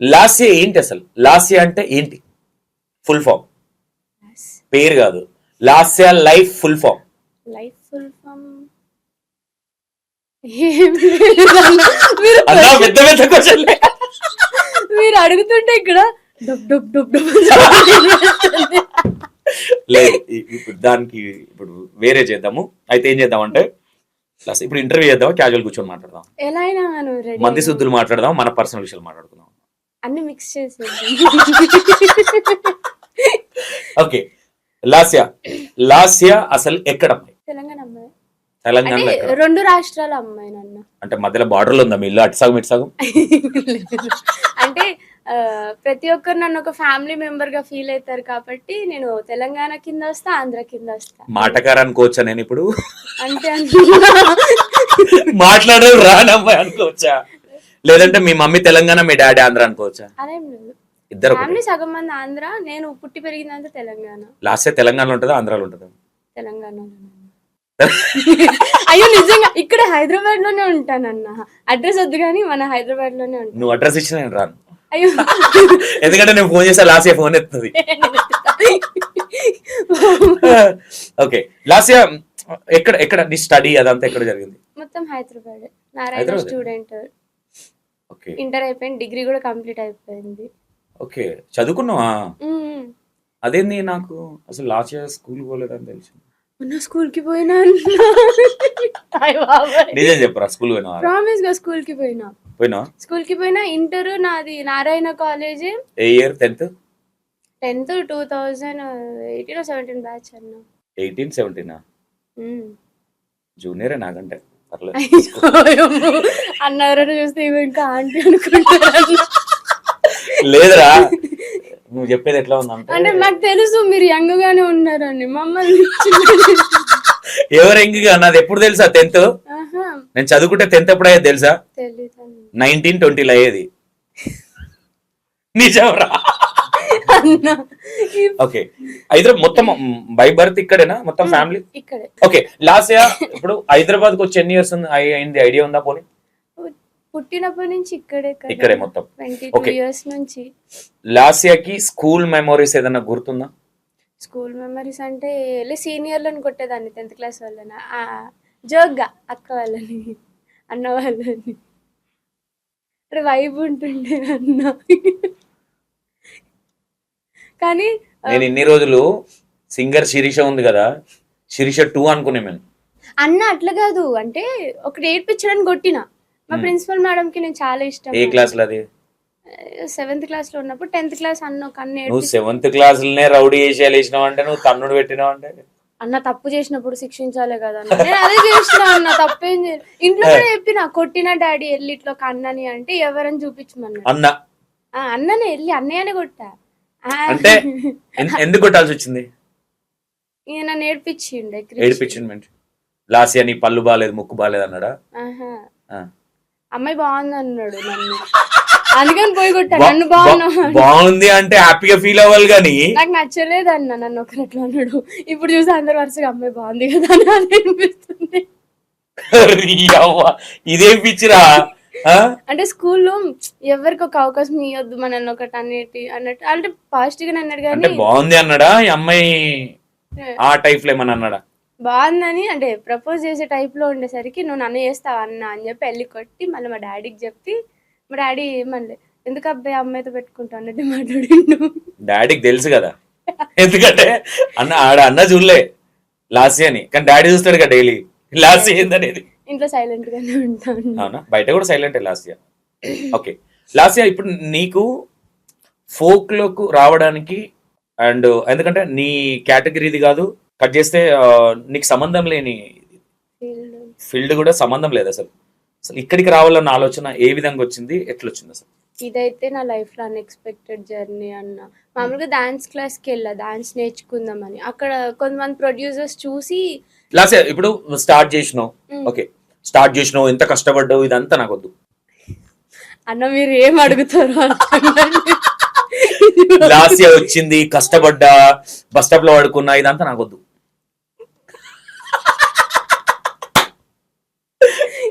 లాస్య ఏంటి అసలు? లాస్య అంటే ఏంటి? Full form. పేరు కాదు. Lasya life full form. Life full form. ఏం లేదన్న. మీరు అన్నా పెద్ద పెద్ద క్వశ్చన్ మీరు అడుగుతుంటే ఇక్కడ డబ్ డబ్ డబ్ డబ్ లేదు ఇ- ఇప్పుడు దానికి ఇప్పుడు వేరే చేద్దాము. అయితే ఏం చేద్దామంటే లాస్ట్ ఇప్పుడు ఇంటర్వ్యూ చేద్దాం క్యాజువల్ కూర్చొని మాట్లాడదాం ఎలా అయినా మంది శుద్ధులు మాట్లాడదాం మన పర్సనల్ విషయాలు మాట్లాడుకుందాం అన్ని మిక్స్ చేసి ఓకే. లాస్య. లాస్య అసలు ఎక్కడ అమ్మాయి? తెలంగాణ అమ్మాయి. తెలంగాణలో అంటే ఎక్కడ? రెండు రాష్ట్రాల అమ్మాయి నన్ను. అంటే మధ్యలో బార్డర్లో ఉందా మీ ఇల్లు? అటు సగం ఇటు సగం? అంటే ఆ, ప్రతి ఒక్కరు నన్ను ఒక ఫ్యామిలీ మెంబర్గా ఫీల్ అవుతారు కాబట్టి నేను తెలంగాణ కింద వస్తా ఆంధ్ర కింద వస్తా. మాటకారు అనుకోవచ్చా నేను ఇప్పుడు? అంటే మాట్లాడే రానమ్మాయి అనుకోవచ్చా? లేదంటే మీ మమ్మీ తెలంగాణ మీ డాడీ ఆంధ్ర అనుకోవచ్చా? అదేం లేదు ఇద్దరు. ఫ్యామిలీ సగం మంది ఆంధ్ర నేను పుట్టి పెరిగిందంతా తెలంగాణ. లాస్ట్ తెలంగాణలో ఉంటుందా ఆంధ్రాలో ఉంటుందా? తెలంగాణ అయ్యో నిజంగా ఇక్కడ హైదరాబాద్లోనే ఉంటానన్న. అడ్రస్ వద్దు కానీ మన హైదరాబాద్లోనే ఉంటాను నువ్వు అడ్రస్ ఇచ్చిన నేను రాను. అయ్యో. ఎందుకంటే నేను ఫోన్ చేస్తే లాస్ట్ ఫోన్ ఎత్తుంది. ఓకే లాస్ట్ ఎక్కడ ఎక్కడ నీ స్టడీ అదంతా ఎక్కడ జరిగింది? మొత్తం హైదరాబాద్. నారాయణ? స్టూడెంట్. ఇంటర్ అయిపోయింది డిగ్రీ కూడా కంప్లీట్ అయిపోయింది. ఓకే చదువుకున్నావా. అదేంది నాకు? అసలు లాస్ట్ ఇయర్ స్కూల్ పోలేదని తెలిసి మొన్న స్కూల్కి పోయినా నిజం చెప్పరా స్కూల్ పోయినా ప్రామిస్గా స్కూల్కి పోయినా. పోయినా స్కూల్కి పోయినా ఇంటర్ నాది నారాయణ కాలేజ్. ఏ year? Tenth? Tenth two thousand eighteen seventeen batch అన్న. ఎయిటీన్ సెవెంటీనా. జూనియరే నాకంటే. అన్న ఎవరైనా చూస్తే ఇంకా ఆంటీ అనుకుంటారు లేదురా నువ్వు చెప్పేది ఎట్లా ఉందంటే అంటే నాకు తెలుసు మీరు యంగ్ గానే ఉన్నారని మమ్మల్ని ఎవరు ఎంగిగా నాది ఎప్పుడు తెలుసా టెన్త్? నేను చదువుకుంటే టెన్త్ ఎప్పుడు అయ్యేది తెలుసా నైన్టీన్ ట్వంటీలో అయ్యేది. నిజంరా. అన్న. ఓకే అయితే మొత్తం బై బర్త్ ఇక్కడేనా? మొత్తం ఫ్యామిలీ ఇక్కడే. ఓకే లాస్ట్ ఇయర్ ఇప్పుడు హైదరాబాద్కు వచ్చి ఎన్ని ఇయర్స్ అయింది ఐడియా ఉందా పోనీ? పుట్టినప్పటి నుంచి ఇక్కడే. ఇక్కడే మొత్తం. Okay. ఇయర్స్ నుంచి. లాస్ట్ ఇయర్కి స్కూల్ మెమోరీస్ ఏదైనా గుర్తుందా? స్కూల్ మెమరీస్ అంటే సీనియర్లను కొట్టేదాన్ని టెన్త్ క్లాస్ వాళ్ళని. ఆ, జోక్గా అక్క వాళ్ళని అన్న వాళ్ళని. వైబ్ ఉంటుండే అన్న. కానీ నేను ఇన్ని రోజులు సింగర్ శిరీష ఉంది కదా శిరీష టూ అనుకునే మేము అన్న అట్లా కాదు అంటే ఒకటి ఏడ్పించడానికి కొట్టిన. మా. ప్రిన్సిపల్ మేడం కి నేను చాలా ఇష్టం. ఏ క్లాస్లో అది సెవెంత్ క్లాస్లో ఉన్నప్పుడు టెన్త్ క్లాస్ అన్న ఒక అన్న నువ్వు సెవెంత్ క్లాస్లోనే రౌడీ ఏషియాలు వేసినావు అంటే నువ్వు తన్నుడు పెట్టినావు అంటే? అన్న తప్పు చేసినప్పుడు శిక్షించాలి కదా. నేను అదే చేసిన అన్న తప్పేం ఇంట్లో కూడా చెప్పిన కొట్టిన డాడీ వెళ్ళి ఇట్లా ఒక అన్నని అంటే ఎవరని చూపించమన్నా. అన్న. ఆ, అన్ననే వెళ్ళి అన్నయ్యనే కొట్టా. అంటే ఎందుకు కొట్టాల్సి వచ్చింది? ఈయన నేర్పించిండే. ఏడిపించింది లాస్ట్ ఇయర్ నీ పళ్ళు బాగాలేదు ముక్కు బాగాలేదు అన్నాడా. అమ్మాయి బాగుంది అన్నాడు నన్ను. అందుకని పోయి కొట్టా బా- నన్ను బాగున్నా బా- బాగుంది అంటే హ్యాపీగా ఫీల్ అవ్వాలి కానీ నాకు నచ్చలేదు అన్న నన్ను ఒకరు అట్లా అన్నాడు. ఇప్పుడు చూసి అందరు వరుసగా అమ్మాయి బాగుంది కదా అని అనిపిస్తుంది. ఇదేం పిచ్చిరా? అంటే స్కూల్లో ఎవరికి ఒక అవకాశం ఇవ్వద్దు మనల్ని ఒకటి అనేటి అన్నట్టు. అంటే పాజిటివ్గా అన్నాడు అంటే కానీ బాగుంది అన్నాడా? ఈ అమ్మాయి ఆ టైప్లో ఏమన్నా అన్నాడా? బాగుందని అంటే ప్రపోజ్ చేసే టైప్లో ఉండేసరికి నువ్వు నన్ను చేస్తావా అన్న? అని చెప్పి వెళ్ళి కొట్టి మళ్ళీ మా డాడీకి చెప్పి మా డాడీ ఏమనలే ఎందుకు అబ్బాయి అమ్మాయితో పెట్టుకుంటా అన్నట్టు మాట్లాడిండు. డాడీకి తెలుసు కదా. ఎందుకంటే అన్న ఆడ అన్న చూడలే లాస్ట్ అని కానీ డాడీ చూస్తాడు కదా డైలీ లాస్ట్ ఏందనేది? ఇంట్లో సైలెంట్ గానే ఉంటాను. అవునా? బయట కూడా silent last year okay. Last year ఇప్పుడు నీకు ఫోక్ లోకు రావడానికి అండ్ ఎందుకంటే నీ కేటగిరీ ఇది కాదు కట్ చేస్తే నీకు సంబంధం లేని ఫీల్డ్. కూడా సంబంధం లేదు అసలు. అసలు ఇక్కడికి రావాలన్న ఆలోచన ఏ విధంగా వచ్చింది? ఎట్లా వచ్చింది అసలు? ఇదైతే నా లైఫ్లో అన్ఎక్స్పెక్టెడ్ జర్నీ అన్న. మామూలుగా డాన్స్ క్లాస్కి వెళ్ళా డాన్స్ నేర్చుకుందామని. అక్కడ కొంతమంది ప్రొడ్యూసర్స్ చూసి లాస్ట్ ఇప్పుడు స్టార్ట్ చేసినావు. ఓకే. స్టార్ట్ చేసినావు ఎంత కష్టపడ్డావు ఇదంతా నాకు వద్దు అన్న మీరు ఏం అడుగుతారు ఇయర్ వచ్చింది కష్టపడ్డా బస్ స్టాప్లో పడుకున్నా ఇదంతా నాకు వద్దు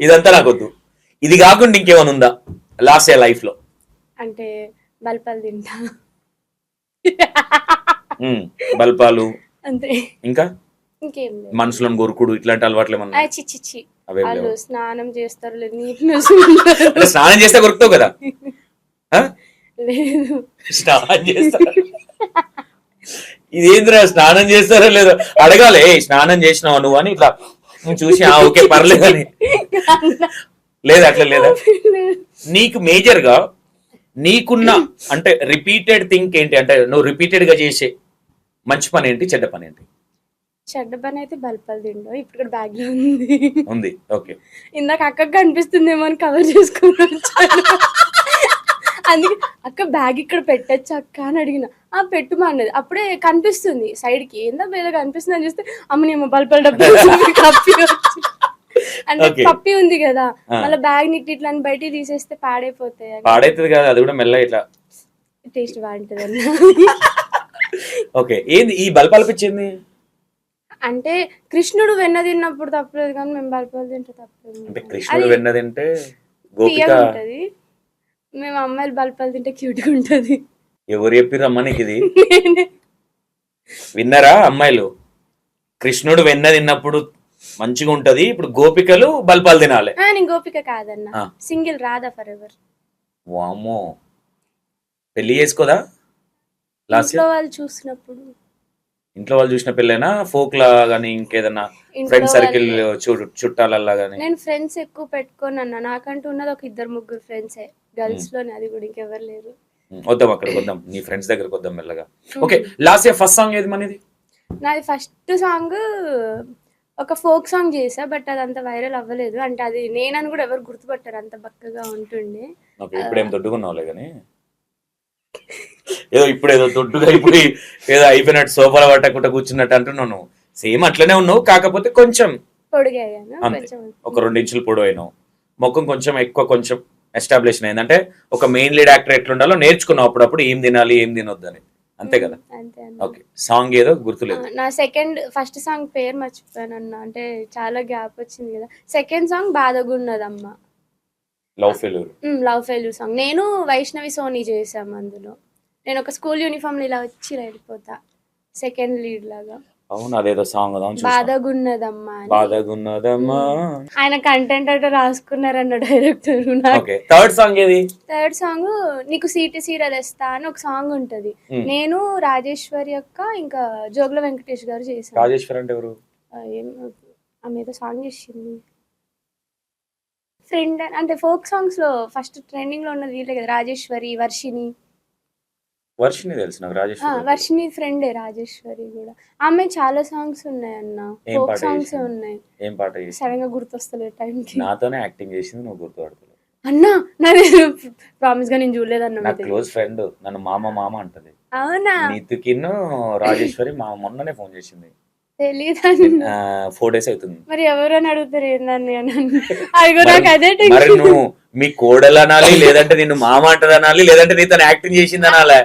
ఇదంతా నాకు వద్దు ఇది కాకుండా ఇంకేమైనా ఉందా లాస్ట్ ఇయర్ లైఫ్లో? అంటే బల్పాలు తింటా. బల్పాలు. అంతే. ఇంకా? ఇంకేం లేదు. మనుషులను గొరుకుడు ఇట్లాంటి అలవాట్లు ఏమన్నా ఆ, చి చి చి. అవేం వాళ్ళు స్నానం చేస్తారు లేదు స్నానం చేస్తే కొరుకుతావు కదా? లేదు. స్నానం చేస్తారు. ఇదేంద్రా స్నానం చేస్తారో లేదో? అడగాలి "ఏయ్, స్నానం చేసినావు నువ్వు? అని ఇట్లా నువ్వు చూసి "ఆ, ఓకే పర్లేదు అని లేదా అట్లా లేదా? నీకు మేజర్గా నీకున్న అంటే రిపీటెడ్ థింక్ ఏంటి? అంటే నువ్వు రిపీటెడ్గా చేసే మంచి పని ఏంటి చెడ్డ పని ఏంటి? చెడ్డ పని అయితే బల్పాలు తిండో. ఇప్పుడు కూడా బ్యాగ్లో ఉంది. ఉంది. ఓకే. ఇందాక అక్కకు కనిపిస్తుందేమో అని కవర్ చేసుకుని అందుకే అక్క బ్యాగ్ ఇక్కడ పెట్టచ్చు అక్క అని అడిగిన. ఆ పెట్టుమా అన్నది. అప్పుడే కనిపిస్తుంది సైడ్కి ఏందా ఏదో కనిపిస్తుంది అని చూస్తే అమ్మని ఏమో బల్పల డబ్బు కప్పి వచ్చి. అంటే. పప్పి ఉంది కదా. మళ్ళీ బ్యాగ్ నిట్టి ఇట్లా అని బయటికి తీసేస్తే పాడైపోతాయి పాడైతుంది కదా. అది కూడా మెల్ల ఇట్లా టేస్ట్ బాగుంటుంది అన్న. ఓకే. ఏంది ఈ బల్పాలు పిచ్చింది అంటే కృష్ణుడు వెన్న తిన్నప్పుడు తప్పలేదు కానీ మేము బల్పాలు తింటే తప్పలేదు. అంటే కృష్ణుడు గోపిక తీయగా ఉంటది. మేము అమ్మాయిలు బల్పాలు తింటే క్యూట్గా ఉంటది. ఎవరు చెప్పిరమ్మా నీకు ఇది? విన్నారా అమ్మాయిలు? కృష్ణుడు వెన్న తిన్నప్పుడు మంచిగా ఉంటది ఇప్పుడు గోపికలు బల్పాలు తినాలి. ఆ, నేను గోపిక కాదన్న. సింగిల్ రాధా ఫర్ ఎవర్ వామ్మో. పెళ్ళి చేసుకోదా? లాస్ట్ ఇంట్లో వాళ్ళు చూసినప్పుడు. ఇంట్లో వాళ్ళు చూసిన పెళ్ళైనా ఫోక్ లా గానీ ఇంకేదన్నా ఫ్రెండ్ సర్కిల్ చుట్టాలల్లా గానీ. నేను ఫ్రెండ్స్ ఎక్కువ పెట్టుకోను అన్న నాకంటూ ఉన్నది ఒక ఇద్దరు ముగ్గురు ఫ్రెండ్సే గర్ల్స్లోనే అది కూడా ఇంకెవరు లేరు. వద్దాం అక్కడికి వద్దాం. నీ ఫ్రెండ్స్ దగ్గరకు వద్దాం మెల్లగా. Okay last year first song ఏది మనది? నాది ఫస్ట్ సాంగ్ ఒక ఫోక్ సాంగ్ చేసా బట్ అది అంత వైరల్ అవ్వలేదు. అంటే అది నేనని కూడా ఎవరు గుర్తుపట్టారు అంత బక్కగా ఉంటుండే. ఇప్పుడు ఏం దొడ్డుకున్నావులే కానీ ఏదో ఇప్పుడు ఏదో దొడ్డుగా ఇప్పుడు ఏదో అయిపోయినట్టు సోఫాలో పట్టకుండా కూర్చున్నట్టు అంటున్నావు నువ్వు. సేమ్ అట్లనే ఉన్నావు కాకపోతే కొంచెం. అంతే. ఒక రెండు ఇంచులు పొడవు అయినావు. ముఖం కొంచెం ఎక్కువ కొంచెం ఎస్టాబ్లిష్ అయింది. అంటే ఒక మెయిన్ లీడ్ యాక్టర్ ఎట్లుండాలో నేర్చుకున్నావు అప్పుడప్పుడు ఏం తినాలి ఏం తినొద్దు అని అంతే కదా ఓకే. సాంగ్ ఏదో గుర్తులేదు. నా సెకండ్ ఫస్ట్ సాంగ్ పేరు మర్చిపోయాను అన్న అంటే చాలా గ్యాప్ వచ్చింది కదా. Second song బాధగున్నదమ్మా. Love failure love failure song నేను వైష్ణవి సోనీ చేసాము అందులో. నేను ఒక స్కూల్ యూనిఫామ్ ఇలా వచ్చి వెళ్ళిపోతా. సెకండ్ లీడ్ లాగా. అవును అదేదో సాంగ్. బాధగున్నదమ్మా అని. బాధగున్నదమ్మా. ఆయన కంటెంట్ అంటే రాసుకున్నారన్న డైరెక్టర్ థర్డ్ సాంగ్ ఏది? థర్డ్ సాంగ్ నీకు సీటు సీర తెస్తా అని ఒక సాంగ్ ఉంటది. Hmm. నేను రాజేశ్వరి యొక్క ఇంకా జోగుల వెంకటేష్ గారు చేశాను. రాజేశ్వర్ అంటే ఎవరు? ఆమె ఏదో సాంగ్ చేసింది. ఫ్రెండ్ అంటే ఫోక్ సాంగ్స్లో ఫస్ట్ ట్రెండింగ్లో ఉన్నది వీళ్ళే కదా రాజేశ్వరి వర్షిని వర్షిని తెలుసు నాకు రాజేశ్వర్. వర్షిని ఫ్రెండే రాజేశ్వరి కూడా. ఆమె చాలా సాంగ్స్ ఉన్నాయి అన్న. ఏం పాట సాంగ్స్ చేసింది? ఉన్నాయి. ఏం పాట చేసి సడన్గా గుర్తొస్తలేదు టైంకి. నాతోనే యాక్టింగ్ చేసింది నువ్వు గుర్తుపడతలేదు అన్నా నాది ప్రామిస్గా నేను చూడలేదన్న నాకు క్లోజ్ ఫ్రెండ్ నన్ను మామ మామ అంటది. అవునా? నితికిన్ రాజేశ్వరి మా మొన్ననే ఫోన్ చేసింది. తెలీదన్న ఫోర్ డేస్ అవుతుంది. మరి ఎవరు అని అడుగుతారు ఏందని అని అదిగో నాకు మరి- అదే మరి టెన్షన్ నువ్వు మీ కోడలు అనాలి లేదంటే నిన్ను మామ అంటది అనాలి లేదంటే నీతో యాక్టింగ్ చేసింది అనాలే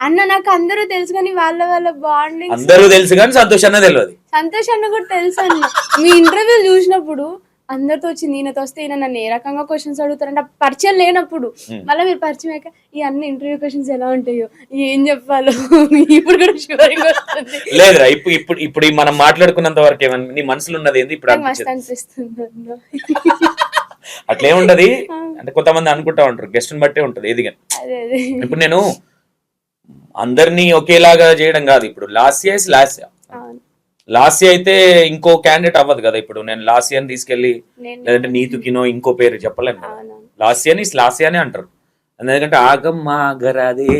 అన్న నాకు అందరూ తెలుసు కానీ వాళ్ళ వాళ్ళ బాండింగ్ అందరూ తెలుసు కానీ సంతోష్ అన్న తెలియదు సంతోష్ అన్న కూడా తెలుసు అన్న. మీ ఇంటర్వ్యూ చూసినప్పుడు అందరితో వచ్చి ఈయనతో వస్తే ఈయన నన్ను ఏ రకంగా క్వశ్చన్స్ అడుగుతారంటే పరిచయం లేనప్పుడు. మళ్ళీ మీరు పరిచయం అయ్యాక ఈ అన్ని ఇంటర్వ్యూ క్వశ్చన్స్ ఎలా ఉంటాయో ఏం చెప్పాలో ఇప్పుడు కూడా షూరింగ్ వస్తుంది. లేదురా ఇప్పుడు ఇప్పుడు ఇప్పుడు మనం మాట్లాడుకున్నంత వరకు ఏమన్నా నీ మనసులో ఉన్నది ఏంది? ఇప్పుడు మస్తు అనిపిస్తుంది అట్లే ఉంటది అంటే కొంతమంది అనుకుంటా ఉంటారు గెస్ట్ బట్టే ఉంటది ఏది కానీ. ఇప్పుడు నేను అందరినీ ఒకేలాగా చేయడం కాదు. ఇప్పుడు లాస్ట్ ఇయర్ లాస్ట్ అవును. లాస్ట్ అయితే ఇంకో క్యాండిడేట్ అవ్వదు కదా. ఇప్పుడు నేను లాస్ట్ ఇయర్ తీసుకెళ్ళి లేదంటే నీతుకినో ఇంకో పేరు చెప్పలేను కదా. ఇయర్ లాస్ట్ ఇయర్ అంటారు. ఎందుకంటే ఆగమ్మా గరాదే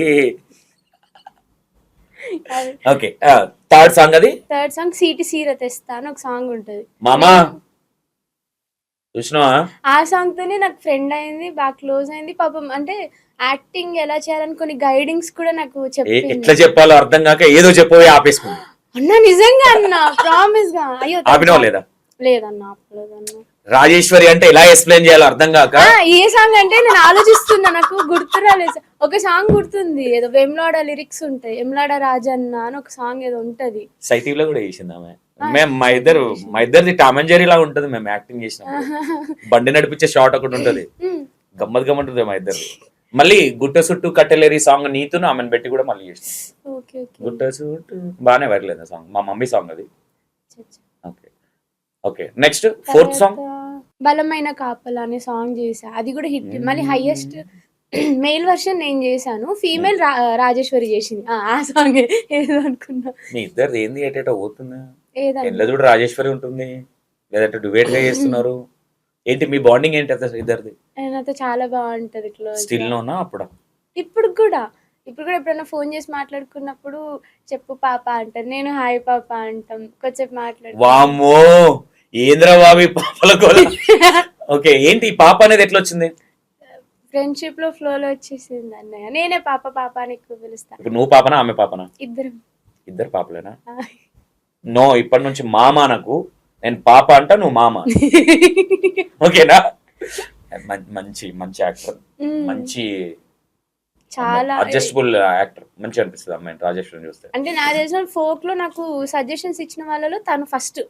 ఓకే థర్డ్ సాంగ్ అది? థర్డ్ సాంగ్ సీటి సీర తెస్తా అని ఒక సాంగ్ ఉంటది. మామా? చూసినావా? ఆ సాంగ్ తోనే నాకు ఫ్రెండ్ అయింది బాగా క్లోజ్ అయింది. పాపం అంటే యాక్టింగ్ ఎలా చేయాలని కొన్ని గైడింగ్స్ కూడా నాకు చెప్పింది. ఎట్లా చెప్పాలో అర్థం కాక ఏదో చెప్పబోయి ఆపేసుకుంది. అన్న నిజంగా అన్న ప్రామిస్గా? అయ్యో ఆపినావు లేదా? లేదన్న ఆపలేదన్న రాజేశ్వరి అంటే ఎలా ఎక్స్ప్లెయిన్ చేయాలో అర్థం కాక ఏ సాంగ్ అంటే నేను ఆలోచిస్తున్నా నాకు గుర్తు రాలేదు. ఒక సాంగ్ గుర్తుంది ఏదో వెమ్లాడ లిరిక్స్ ఉంటాయి. ఎమ్లాడ రాజన్న అని ఒక సాంగ్ ఏదో ఉంటది. సైటీవ్లో కూడా చేసింది ఆమె. మేము మా ఇద్దరు మా ఇద్దరిది టామ్ అండ్ జెర్రీ లాగా ఉంటది మేము యాక్టింగ్ చేసినప్పుడు. బండి నడిపించే షాట్ ఒకటి ఉంటది. గమ్మత్ ఉంటుంది మా ఇద్దరు మళ్ళీ గుట్ట చుట్టూ కట్టెలేరి సాంగ్ నీతును ఆమెను పెట్టి కూడా మళ్ళీ చేసిన. గుట్ట చుట్టూ బాగానే వైరల్ సాంగ్ మా మమ్మీ సాంగ్ అది. Okay. Okay next fourth song బలమైన కాపల అనే సాంగ్ చేసా అది కూడా హిట్. మళ్ళీ హైయెస్ట్ మెయిల్ వర్షన్ నేను చేశాను. ఫీమేల్ రాజేశ్వరి చేసింది. ఆ, ఆ సాంగ్ ఏదో అనుకున్నా. మీ ఇద్దరు ఏంది? ఏటేటో పోతుంది? ఎల్ల చూడు రాజేశ్వరి ఉంటుంది. లేదంటే డువేట్గా చేస్తున్నారు. ఏంటి మీ బాండింగ్ ఏంటి అసలు ఇద్దరిది? నాతో చాలా బాగుంటది క్లోజ్ స్టిల్ నోనా అప్పుడు? ఇప్పుడు కూడా. ఇప్పుడు కూడా ఎప్పుడైనా ఫోన్ చేసి మాట్లాడుకున్నప్పుడు చెప్పు పాప అంటారు. నేను హాయ్ పాప అంటాం. కొంచెం మాట్లాడు. వామ్మో! ఏంద్ర బాబి పాపల కోల? ఓకే ఏంటి ఈ పాప అనేది ఎట్లా వచ్చింది? ఫ్రెండ్షిప్లో ఫ్లో లో వచ్చేసింది అన్నయ్య. నేనే పాప పాప అని ఎక్కువ పిలుస్తా. ఇప్పుడు నువ్వు పాపనా ఆమె పాపనా? ఇద్దరం. ఇద్దరు పాపలేనా? నో ఇప్పటి నుంచి మామ నాకు నేను పాప అంట నువ్వు మామ. ఓకేనా? మంచి మంచి యాక్టర్. మంచి చాలా అడ్జస్టబుల్ యాక్టర్. మంచి అనిపిస్తుంది అమ్మాయి రాజేశ్వరిని చూస్తే. అంటే నా తెలిసిన ఫోక్లో నాకు సజెషన్స్ ఇచ్చిన వాళ్ళలో తను ఫస్ట్.